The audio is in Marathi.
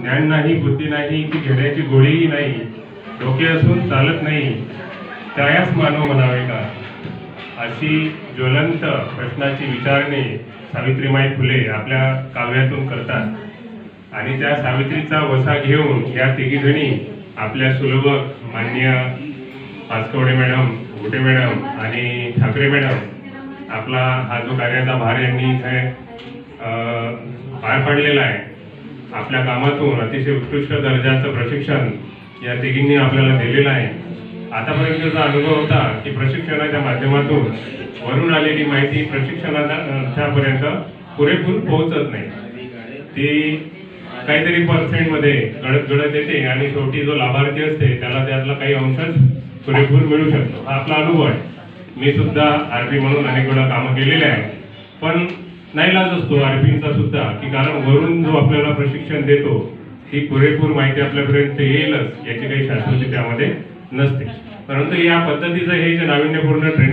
ज्ञान नाही बुद्धी नाही ती घेण्याची गोळीही नाही डोके असून चालत नाही त्यायाच मानव म्हणावे का? अशी ज्वलंत प्रश्नाची विचारणे सावित्रीमाई फुले आपल्या काव्यातून करतात. आणि त्या सावित्रीचा वसा घेऊन या तिघीजणी आपल्या सुलभक मान्य पाचकवडे मॅडम घुटे मॅडम आणि ठाकरे मॅडम आपला हा जो कार्याचा भार यांनी इथे पार पाडलेला आहे. आपल्या कामातून अतिशय उत्कृष्ट दर्जाचं प्रशिक्षण या तिघींनी आपल्याला दिलेलं आहे. आतापर्यंतचा अनुभव होता की प्रशिक्षणाच्या माध्यमातून वरून आलेली माहिती प्रशिक्षणार्थ्यापर्यंत पुरेपूर पोहोचत नाही. ती काहीतरी पर्सेंटमध्ये गडत गडत येते आणि शेवटी जो लाभार्थी असते त्याला त्यातला काही अंशच पुरेपूर मिळू शकतो. हा आपला अनुभव आहे. मी सुद्धा आरपी म्हणून अनेक वेळा कामं केलेले आहे पण नाईलाज असतो. आरपींचा सुद्धा की कारण वरून जो आपल्याला प्रशिक्षण देतो ती पुरेपूर माहिती आपल्यापर्यंत येईलच याची काही शाश्वती त्यामध्ये नसते. परंतु या पद्धतीचं हे जे नाविन्यपूर्ण ट्रेनिंग